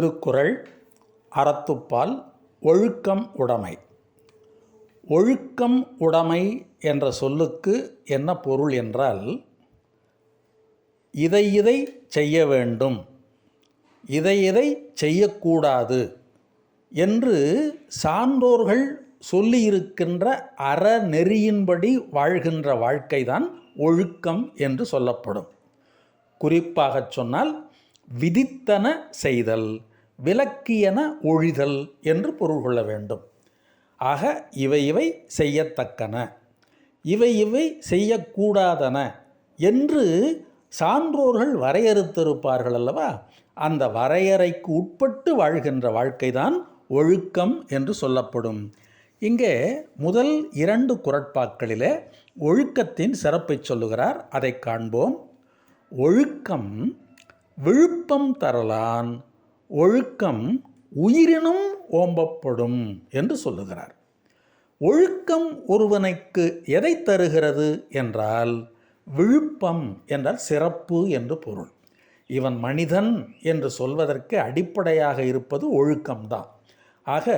திருக்குறள் அறத்துப்பால் ஒழுக்கம் உடைமை. ஒழுக்கம் உடைமை என்ற சொல்லுக்கு என்ன பொருள் என்றால் இதை இதை செய்ய வேண்டும் இதை இதை செய்யக்கூடாது என்று சான்றோர்கள் சொல்லியிருக்கின்ற அறநெறியின்படி வாழ்கின்ற வாழ்க்கைதான் ஒழுக்கம் என்று சொல்லப்படும். குறிப்பாகச் சொன்னால் விதித்தன செய்தல். விலக்கியன ஒழிதல் என்று பொருள் கொள்ள வேண்டும். ஆக இவை இவை செய்யத்தக்கன. இவை இவை செய்யக்கூடாதன என்று சான்றோர்கள் வரையறுத்திருப்பார்கள் அல்லவா? அந்த வரையறைக்கு உட்பட்டு வாழ்கின்ற வாழ்க்கைதான் ஒழுக்கம் என்று சொல்லப்படும். இங்கே முதல் இரண்டு குரட்பாக்களிலே ஒழுக்கத்தின் சிறப்பை சொல்லுகிறார். அதை காண்போம். ஒழுக்கம் விழுப்பம் தரலான். ஒழுக்கம் உயிரினும் ஓம்பப்படும் என்று சொல்லுகிறார். ஒழுக்கம் ஒருவனுக்கு எதை தருகிறது என்றால் விழுப்பம் என்றால் சிறப்பு என்று பொருள். இவன் மனிதன் என்று சொல்வதற்கு அடிப்படையாக இருப்பது ஒழுக்கம்தான். ஆக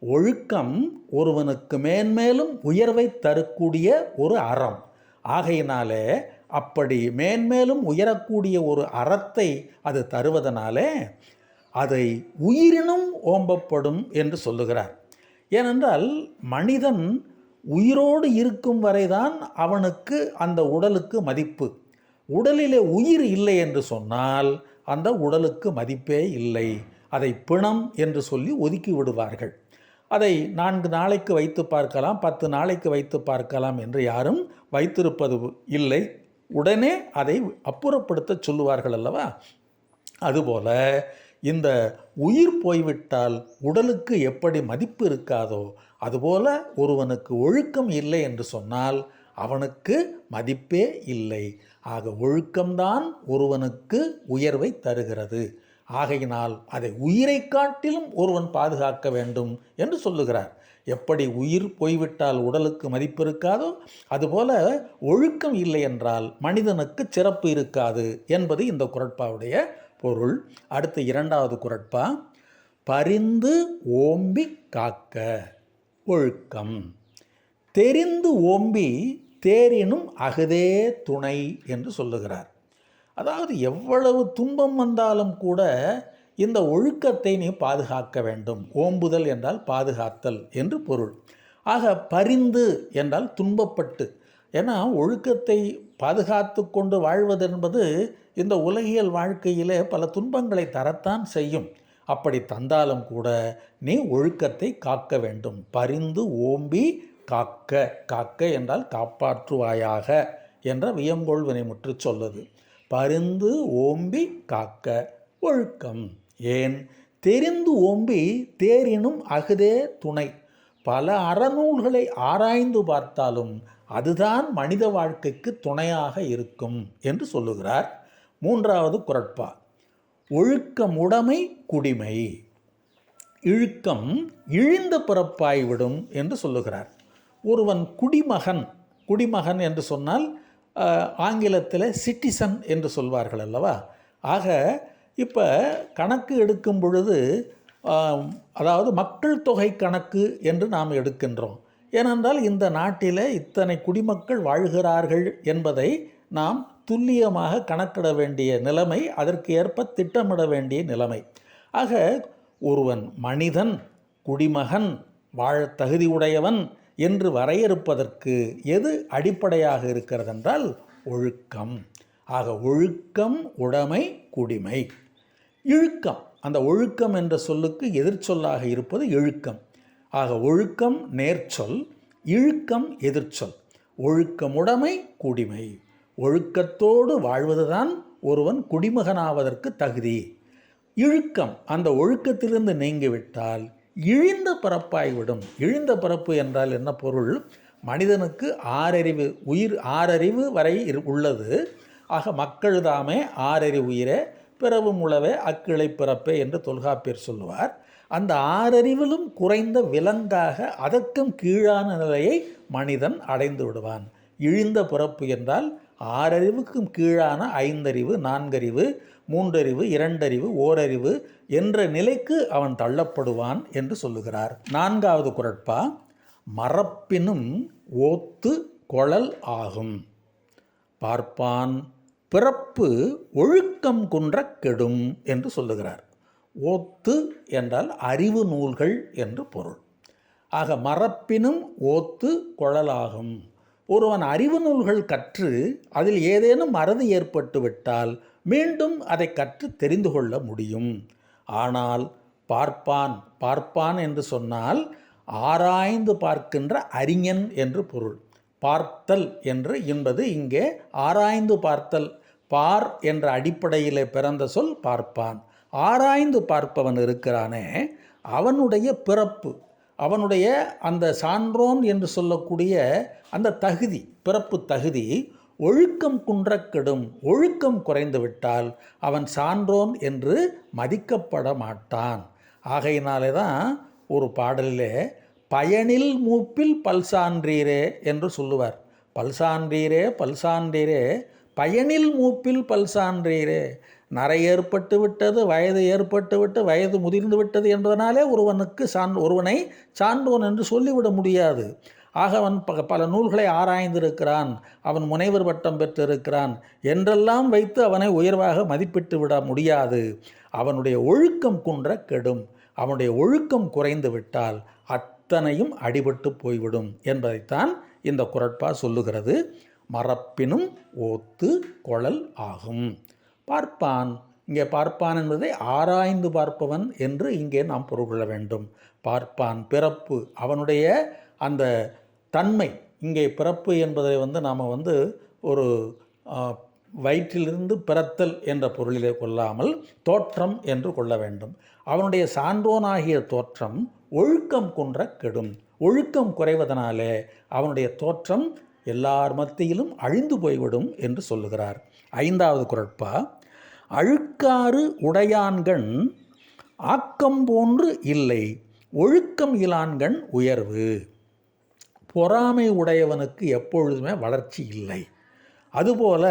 ஒழுக்கம் ஒருவனுக்கு மேன்மேலும் உயர்வை தரக்கூடிய ஒரு அறம். ஆகையினாலே அப்படி மேன்மேலும் உயரக்கூடிய ஒரு அறத்தை அது தருவதனாலே அதை உயிரினும் ஓம்பப்படும் என்று சொல்லுகிறார். ஏனென்றால் மனிதன் உயிரோடு இருக்கும் வரைதான் அவனுக்கு அந்த உடலுக்கு மதிப்பு. உடலிலே உயிர் இல்லை என்று சொன்னால் அந்த உடலுக்கு மதிப்பே இல்லை. அதை பிணம் என்று சொல்லி ஒதுக்கி விடுவார்கள். அதை நான்கு நாளைக்கு வைத்து பார்க்கலாம் பத்து நாளைக்கு வைத்து பார்க்கலாம் என்று யாரும் வைத்திருப்பது இல்லை. உடனே அதை அப்புறப்படுத்த சொல்லுவார்கள் அல்லவா? அதுபோல இந்த உயிர் போய்விட்டால் உடலுக்கு எப்படி மதிப்பு இருக்காதோ அதுபோல ஒருவனுக்கு ஒழுக்கம் இல்லை என்று சொன்னால் அவனுக்கு மதிப்பே இல்லை. ஆக ஒழுக்கம்தான் ஒருவனுக்கு உயர்வை தருகிறது. ஆகையினால் அதை உயிரை காட்டிலும் ஒருவன் பாதுகாக்க வேண்டும் என்று சொல்லுகிறார். எப்படி உயிர் போய்விட்டால் உடலுக்கு மதிப்பு இருக்காதோ அதுபோல ஒழுக்கம் இல்லை என்றால் மனிதனுக்கு சிறப்பு இருக்காது என்பது இந்த குரட்பாவுடைய பொருள். அடுத்து இரண்டாவது குரட்பா. பரிந்து ஓம்பி காக்க. ஒழுக்கம். தெரிந்து ஓம்பி தேரினும் அகதே துணை என்று சொல்லுகிறார். அதாவது எவ்வளவு துன்பம் வந்தாலும் கூட இந்த ஒழுக்கத்தை நீ பாதுகாக்க வேண்டும். ஓம்புதல் என்றால் பாதுகாத்தல் என்று பொருள். ஆக பரிந்து என்றால் துன்பப்பட்டு. ஏன்னா ஒழுக்கத்தை பாதுகாத்து கொண்டு வாழ்வது என்பது இந்த உலகியல் வாழ்க்கையிலே பல துன்பங்களை தரத்தான் செய்யும். அப்படி தந்தாலும் கூட நீ ஒழுக்கத்தை காக்க வேண்டும். பரிந்து ஓம்பி காக்க காக்க என்றால் காப்பாற்றுவாயாக என்ற வியங்கோள் வினைமுற்று சொல்லுது. பரிந்து ஓம்பி காக்க ஒழுக்கம். ஏன்? தெரிந்து ஓம்பி தேரினும் அகுதே துணை. பல அறநூல்களை ஆராய்ந்து பார்த்தாலும் அதுதான் மனித வாழ்க்கைக்கு துணையாக இருக்கும் என்று சொல்லுகிறார் மூன்றாவது குரட்பா. ஒழுக்கமுடைமை குடிமை. இழுக்கம் இழிந்த பிறப்பாய்விடும் என்று சொல்லுகிறார். ஒருவன் குடிமகன் குடிமகன் என்று சொன்னால் ஆங்கிலத்தில் சிட்டிசன் என்று சொல்வார்கள் அல்லவா? ஆக இப்போ கணக்கு எடுக்கும் பொழுது அதாவது மக்கள் தொகை கணக்கு என்று நாம் எடுக்கின்றோம். ஏனென்றால் இந்த நாட்டில் இத்தனை குடிமக்கள் வாழ்கிறார்கள் என்பதை நாம் துல்லியமாக கணக்கிட வேண்டிய நிலைமை அதற்கு ஏற்ப திட்டமிட வேண்டிய நிலைமை. ஆக ஒருவன் மனிதன் குடிமகன் வாழ தகுதியுடையவன் என்று வரையறுப்பதற்கு எது அடிப்படையாக இருக்கிறது என்றால் ஒழுக்கம். ஆக ஒழுக்கம் உடைமை குடிமை. இழுக்கம் அந்த ஒழுக்கம் என்ற சொல்லுக்கு எதிர்ச்சொல்லாக இருப்பது இழுக்கம். ஆக ஒழுக்கம் நேர்ச்சொல் இழுக்கம் எதிர்ச்சொல். ஒழுக்கமுடைமை குடிமை. ஒழுக்கத்தோடு வாழ்வதுதான் ஒருவன் குடிமகனாவதற்கு தகுதி. இழுக்கம் அந்த ஒழுக்கத்திலிருந்து நீங்கிவிட்டால் இழிந்த பரப்பாய்விடும் இழிந்த பரப்பு என்றால் என்ன பொருள்? மனிதனுக்கு ஆறறிவு உயிர் ஆறறிவு வரை உள்ளது. ஆக மக்கள் தாமே ஆறறிவு உயிரே பிறவும் உளவே அக்கிளை பிறப்பே என்று தொல்காப்பியர் சொல்லுவார். அந்த ஆறறிவிலும் குறைந்த விலங்காக அதற்கும் கீழான நிலையை மனிதன் அடைந்து விடுவான். இழிந்த பிறப்பு என்றால் ஆறறிவுக்கும் கீழான ஐந்தறிவு நான்கறிவு மூன்றறிவு இரண்டறிவு ஓரறிவு என்ற நிலைக்கு அவன் தள்ளப்படுவான் என்று சொல்லுகிறார். நான்காவது குரட்பா மறப்பினும் ஓத்து கொழல் ஆகும். பார்ப்பான் பிறப்பு ஒழுக்கம் குன்ற கெடும் என்று சொல்லுகிறார். ஓத்து என்றால் அறிவு நூல்கள் என்று பொருள். ஆக மறப்பினும் ஓத்து குழலாகும் ஒருவன் அறிவு நூல்கள் கற்று அதில் ஏதேனும் மறதி ஏற்பட்டு விட்டால் மீண்டும் அதை கற்று தெரிந்து கொள்ள முடியும். ஆனால் பார்ப்பான் பார்ப்பான் என்று சொன்னால் ஆராய்ந்து பார்க்கின்ற அறிஞன் என்று பொருள். பார்த்தல் என்று என்பது இங்கே ஆராய்ந்து பார்த்தல் பார் என்ற அடிப்படையிலே பிறந்த சொல் பார்ப்பான். ஆராய்ந்து பார்ப்பவன் இருக்கிறானே அவனுடைய பிறப்பு அவனுடைய அந்த சான்றோன் என்று சொல்லக்கூடிய அந்த தகுதி பிறப்பு தகுதி ஒழுக்கம் குன்ற கெடும் ஒழுக்கம் குறைந்து விட்டால் அவன் சான்றோன் என்று மதிக்கப்பட மாட்டான். ஆகையினாலே தான் ஒரு பாடலிலே பயனில் மூப்பில் பல்சான்றீரே என்று சொல்லுவார். பல்சான்றீரே பல்சான்றீரே பயனில் மூப்பில் பல்சான்றீரே நரை ஏற்பட்டு விட்டது வயது ஏற்பட்டு விட்டு வயது முதிர்ந்து விட்டது என்பதனாலே ஒருவனுக்கு சான் ஒருவனை சான்றோன் என்று சொல்லிவிட முடியாது. ஆக அவன் ப பல நூல்களை ஆராய்ந்திருக்கிறான் அவன் முனைவர் பட்டம் பெற்றிருக்கிறான் என்றெல்லாம் வைத்து அவனை உயர்வாக மதிப்பிட்டு விட முடியாது. அவனுடைய ஒழுக்கம் குன்ற கெடும் அவனுடைய ஒழுக்கம் குறைந்து விட்டால் அத்தனையும் அடிபட்டு போய்விடும் என்பதைத்தான் இந்த குரட்பா சொல்லுகிறது. மறப்பினும் ஓத்து குழல் ஆகும். பார்ப்பான். இங்கே பார்ப்பான் என்பதை ஆராய்ந்து பார்ப்பவன் என்று இங்கே நாம் பொருள் கொள்ள வேண்டும். பார்ப்பான் பிறப்பு. அவனுடைய அந்த தன்மை. இங்கே பிறப்பு என்பதை வந்து நாம் வந்து ஒரு வயிற்றிலிருந்து பிறத்தல் என்ற பொருளிலே கொள்ளாமல் தோற்றம் என்று கொள்ள வேண்டும். அவனுடைய சான்றோனாகிய தோற்றம் ஒழுக்கம் குன்ற கெடும். ஒழுக்கம் குறைவதனாலே அவனுடைய தோற்றம் எல்லார் மத்தியிலும் அழிந்து போய்விடும் என்று சொல்லுகிறார். ஐந்தாவது குரட்பா அழுக்காறு உடையான்கண் ஆக்கம் போன்று இல்லை ஒழுக்கம் இலான்கண் உயர்வு. பொறாமை உடையவனுக்கு எப்பொழுதுமே வளர்ச்சி இல்லை. அதுபோல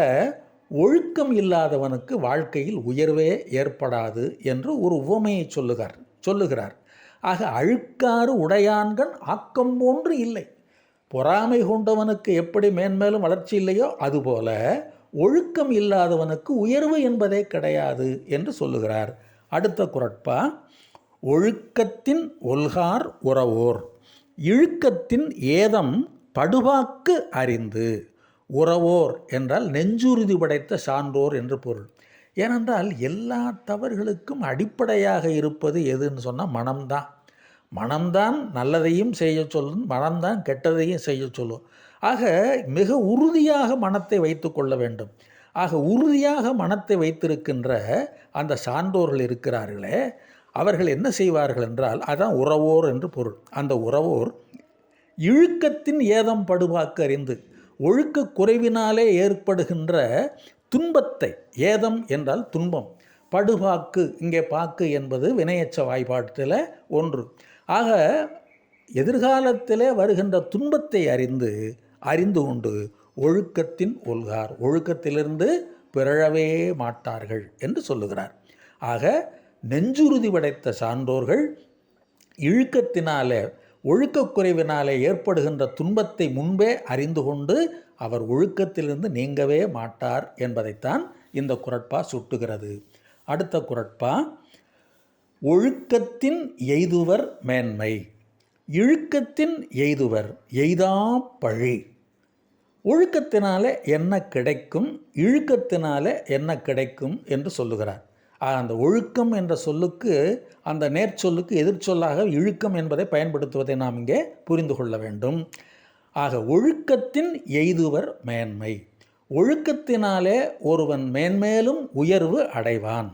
ஒழுக்கம் இல்லாதவனுக்கு வாழ்க்கையில் உயர்வே ஏற்படாது என்று ஒரு உவமையை சொல்லுகிறார் சொல்லுகிறார். ஆக அழுக்காறு உடையான்கண் ஆக்கம் போன்று இல்லை. பொறாமை கொண்டவனுக்கு எப்படி மேன்மேலும் வளர்ச்சி இல்லையோ அதுபோல ஒழுக்கம் இல்லாதவனுக்கு உயர்வு என்பதே கிடையாது என்று சொல்லுகிறார். அடுத்த குரட்பா ஒழுக்கத்தின் ஒல்கார் உறவோர். இழுக்கத்தின் ஏதம் படுபாக்கு அறிந்து. உறவோர் என்றால் நெஞ்சுறுதி படைத்த சான்றோர் என்று பொருள். ஏனென்றால் எல்லா தவறுகளுக்கும் அடிப்படையாக இருப்பது எதுன்னு சொன்னால் மனம்தான். மனம்தான் நல்லதையும் செய்ய சொல்லும் மனம்தான் கெட்டதையும் செய்ய சொல்லும். ஆக மிக உறுதியாக மனத்தை வைத்து கொள்ள வேண்டும். ஆக உறுதியாக மனத்தை வைத்திருக்கின்ற அந்த சான்றோர்கள் இருக்கிறார்களே அவர்கள் என்ன செய்வார்கள் என்றால் அதான் உறவோர் என்று பொருள். அந்த உறவோர் இழுக்கத்தின் ஏதம் படுபாக்கு அறிந்து ஒழுக்க குறைவினாலே ஏற்படுகின்ற துன்பத்தை ஏதம் என்றால் துன்பம் படுபாக்கு இங்கே பாக்கு என்பது வினையச்ச வாய்ப்பாட்டில் ஒன்று. ஆக எதிர்காலத்திலே வருகின்ற துன்பத்தை அறிந்து அறிந்து கொண்டு ஒழுக்கத்தின் ஒல்கார். ஒழுக்கத்திலிருந்து பிறழவே மாட்டார்கள் என்று சொல்லுகிறார். ஆக நெஞ்சுறுதி படைத்த சான்றோர்கள் இழுக்கத்தினாலே ஒழுக்கக்குறைவினாலே ஏற்படுகின்ற துன்பத்தை முன்பே அறிந்து கொண்டு அவர் ஒழுக்கத்திலிருந்து நீங்கவே மாட்டார் என்பதைத்தான் இந்த குரட்பா சுட்டுகிறது. அடுத்த குரட்பா ஒழுக்கத்தின் எய்துவர் மேன்மை. இழுக்கத்தின் எய்துவர் எய்தா பழி. ஒழுக்கத்தினாலே என்ன கிடைக்கும்? இழுக்கத்தினாலே என்ன கிடைக்கும்? என்று சொல்லுகிறார். அந்த ஒழுக்கம் என்ற சொல்லுக்கு அந்த நேர்ச்சொல்லுக்கு எதிர்ச்சொல்லாக இழுக்கம் என்பதை பயன்படுத்துவதை நாம் இங்கே புரிந்து கொள்ள வேண்டும். ஆக ஒழுக்கத்தின் எய்துவர் மேன்மை. ஒழுக்கத்தினாலே ஒருவன் மேன்மேலும் உயர்வு அடைவான்.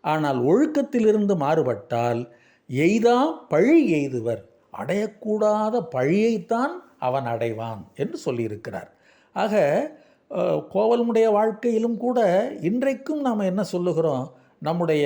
ஆனால் ஒழுக்கத்திலிருந்து மாறுபட்டால் எய்தா பழி எய்துவர் அடையக்கூடாத பழியைத்தான் அவன் அடைவான் என்று சொல்லியிருக்கிறார். ஆக கோவலனுடைய வாழ்க்கையிலும் கூட இன்றைக்கும் நாம் என்ன சொல்லுகிறோம்? நம்முடைய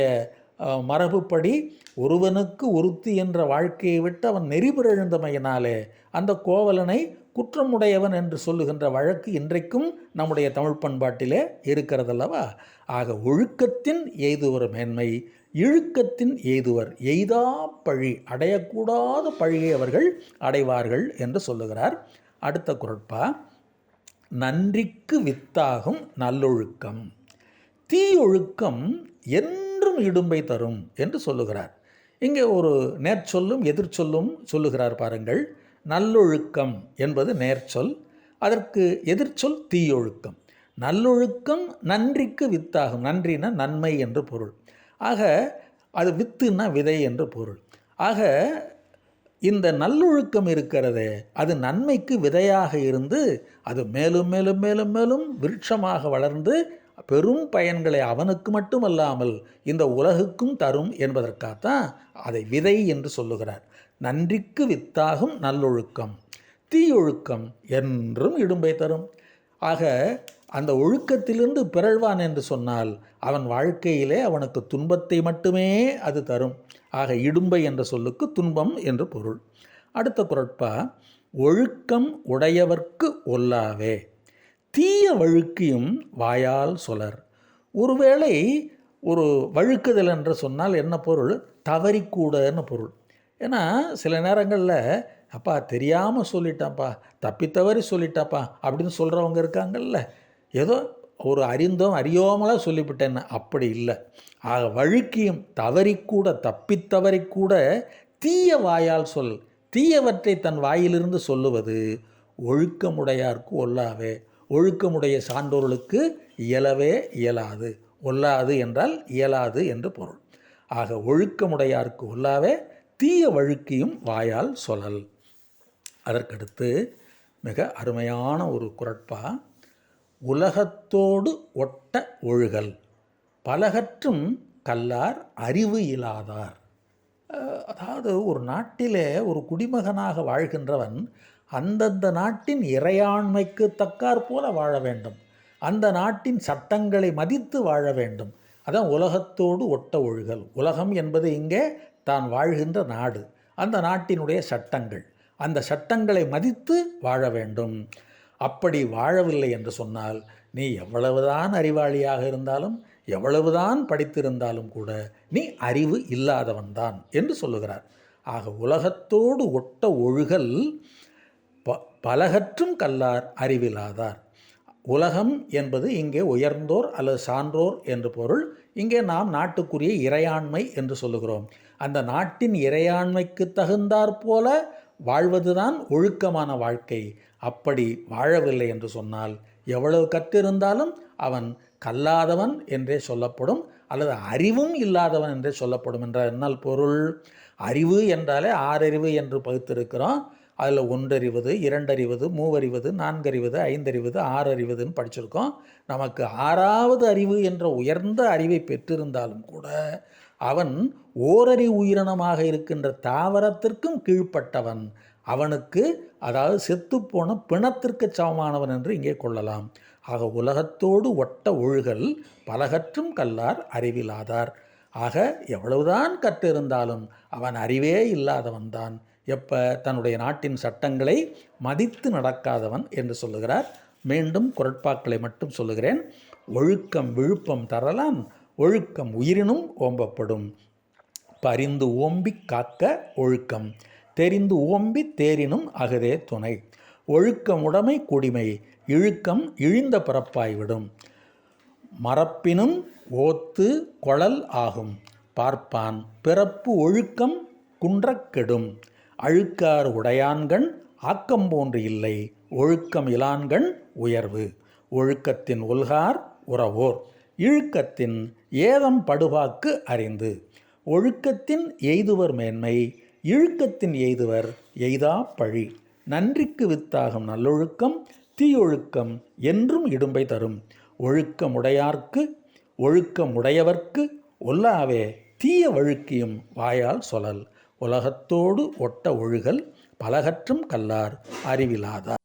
மரபுப்படி ஒருவனுக்கு ஒருத்தி என்ற வாழ்க்கையை விட்டு அவன் நெறிபிறழ்ந்தமையினாலே அந்த கோவலனை குற்றமுடையவன் என்று சொல்லுகின்ற வழக்கு இன்றைக்கும் நம்முடைய தமிழ் பண்பாட்டிலே இருக்கிறதல்லவா? ஆக ஒழுக்கத்தின் எய்துவர் மேன்மை இழுக்கத்தின் எய்துவர் எய்தா பழி அடையக்கூடாத பழியை அவர்கள் அடைவார்கள் என்று சொல்லுகிறார். அடுத்த குரட்பா நன்றிக்கு வித்தாகும் நல்லொழுக்கம். தீயொழுக்கம் என்றும் இடும்பை தரும் என்று சொல்லுகிறார். இங்கே ஒரு நேர்ச்சொல்லும் எதிர்ச்சொல்லும் சொல்லுகிறார் பாருங்கள். நல்லொழுக்கம் என்பது நேர்ச்சொல் அதற்கு எதிர்ச்சொல் தீயொழுக்கம். நல்லொழுக்கம் நன்றிக்கு வித்தாகும் நன்றினா நன்மை என்று பொருள். ஆக அது வித்துன்னா விதை என்று பொருள். ஆக இந்த நல்லொழுக்கம் இருக்கிறதே அது நன்மைக்கு விதையாக இருந்து அது மேலும் மேலும் மேலும் மேலும் விருட்சமாக வளர்ந்து பெரும் பயன்களை அவனுக்கு மட்டுமல்லாமல் இந்த உலகுக்கும் தரும் என்பதற்காகத்தான் அதை விதை என்று சொல்லுகிறார். நன்றிக்கு வித்தாகும் நல்லொழுக்கம் தீயொழுக்கம் என்றும் இடும்பை தரும். ஆக அந்த ஒழுக்கத்திலிருந்து பிறழ்வான் என்று சொன்னால் அவன் வாழ்க்கையிலே அவனுக்கு துன்பத்தை மட்டுமே அது தரும். ஆக இடும்பை என்ற சொல்லுக்கு துன்பம் என்று பொருள். அடுத்த குரட்பா ஒழுக்கம் உடையவர்க்கு ஒல்லாவே. தீய வழுக்கியும் வாயால் சொலர். ஒருவேளை ஒரு வழுக்குதல் என்று சொன்னால் என்ன பொருள்? தவறிக்கூடன்னு பொருள். ஏன்னா சில நேரங்களில் அப்பா தெரியாமல் சொல்லிட்டாப்பா தப்பி தவறி சொல்லிட்டாப்பா அப்படின்னு சொல்கிறவங்க இருக்காங்கல்ல. ஏதோ ஒரு அறிந்தோம் அறியாமலாம் சொல்லிவிட்டேன்னு அப்படி இல்லை. ஆக வழுக்கியும் தவறிக்கூட தப்பித்தவறிக்கூட தீய வாயால் சொல். தீயவற்றை தன் வாயிலிருந்து சொல்லுவது ஒழுக்கமுடையார்க்கு ஒல்லாவே. ஒழுக்கமுடைய சான்றோர்களுக்கு இயலவே இயலாது. ஒல்லாது என்றால் இயலாது என்று பொருள். ஆக ஒழுக்கமுடையார்க்கு ஒல்லாவே தீய வழுக்கியும் வாயால் சொல்லல். அதற்கடுத்து மிக அருமையான ஒரு குரட்பா உலகத்தோடு ஒட்ட ஒழுகல். பலகற்றும் கல்லார் அறிவு இல்லாதார் அதாவது ஒரு நாட்டிலே ஒரு குடிமகனாக வாழ்கின்றவன் அந்தந்த நாட்டின் இறையாண்மைக்கு தக்காற் போல வாழ வேண்டும். அந்த நாட்டின் சட்டங்களை மதித்து வாழ வேண்டும். அதான் உலகத்தோடு ஒட்ட ஒழுகல். உலகம் என்பது இங்கே தான் வாழ்கின்ற நாடு. அந்த நாட்டினுடைய சட்டங்கள். அந்த சட்டங்களை மதித்து வாழ வேண்டும். அப்படி வாழவில்லை என்று சொன்னால் நீ எவ்வளவுதான் அறிவாளியாக இருந்தாலும் எவ்வளவுதான் படித்திருந்தாலும் கூட நீ அறிவு இல்லாதவன்தான் என்று சொல்லுகிறார். ஆக உலகத்தோடு ஒட்ட ஒழுகல் ப பலகற்றும் கல்லார் அறிவிலாதார். உலகம் என்பது இங்கே உயர்ந்தோர் அல்லது சான்றோர் என்று பொருள். இங்கே நாம் நாட்டுக்குரிய இறையாண்மை என்று சொல்லுகிறோம். அந்த நாட்டின் இறையாண்மைக்கு தகுந்தாற் போல வாழ்வதுதான் ஒழுக்கமான வாழ்க்கை. அப்படி வாழவில்லை என்று சொன்னால் எவ்வளவு கற்றிருந்தாலும் அவன் கல்லாதவன் என்றே சொல்லப்படும் அல்லது அறிவும் இல்லாதவன் என்றே சொல்லப்படும் என்ற என்னால் பொருள். அறிவு என்றாலே ஆறறிவு என்று பகுத்திருக்கிறோம். அதில் ஒன்றறிவது இரண்டறிவது மூவறிவது நான்கறிவது ஐந்தறிவது ஆறறிவதுன்னு படிச்சிருக்கோம். நமக்கு ஆறாவது அறிவு என்ற உயர்ந்த அறிவை பெற்றிருந்தாலும் கூட அவன் ஓரறி உயிரினமாக இருக்கின்ற தாவரத்திற்கும் கீழ்ப்பட்டவன். அவனுக்கு அதாவது செத்துப்போன பிணத்திற்கு சமமானவன் என்று இங்கே கொள்ளலாம். ஆக உலகத்தோடு ஒட்ட ஒழுகல் பலகற்றும் கல்லார் அறிவிலாதார். ஆக எவ்வளவுதான் கற்றிருந்தாலும் அவன் அறிவே இல்லாதவன்தான் எப்ப? தன்னுடைய நாட்டின் சட்டங்களை மதித்து நடக்காதவன் என்று சொல்லுகிறார். மீண்டும் குரட்பாக்களை மட்டும் சொல்லுகிறேன். ஒழுக்கம் விழுப்பம் தரலாம் ஒழுக்கம் உயிரினும் ஓம்பப்படும். பரிந்து ஓம்பி காக்க ஒழுக்கம். தெரிந்து ஓம்பி தேரினும் அகதே துணை. ஒழுக்கமுடைமை குடிமை இழுக்கம் இழிந்த பிறப்பாய்விடும். மறப்பினும் ஓத்து கொழல் ஆகும். பார்ப்பான் பிறப்பு ஒழுக்கம் குன்றக்கெடும் அழுக்கார் உடையான்கண் ஆக்கம் போன்று இல்லை. ஒழுக்கம் இலான்கண் உயர்வு. ஒழுக்கத்தின் உல்கார் உறவோர். இழுக்கத்தின் ஏதம் படுபாக்கு அறிந்து. ஒழுக்கத்தின் எய்துவர் மேன்மை. இழுக்கத்தின் எய்துவர் எய்தா பழி. நன்றிக்கு வித்தாகும் நல்லொழுக்கம் தீயொழுக்கம் என்றும் இடும்பை தரும். ஒழுக்கமுடையார்க்கு ஒழுக்கமுடையவர்க்கு ஒல்லாவே தீய வழுக்கியும் வாயால் சொலல் உலகத்தோடு ஒட்ட ஒழுகல் பலகற்றும் கல்லார் அறிவிலாதார்.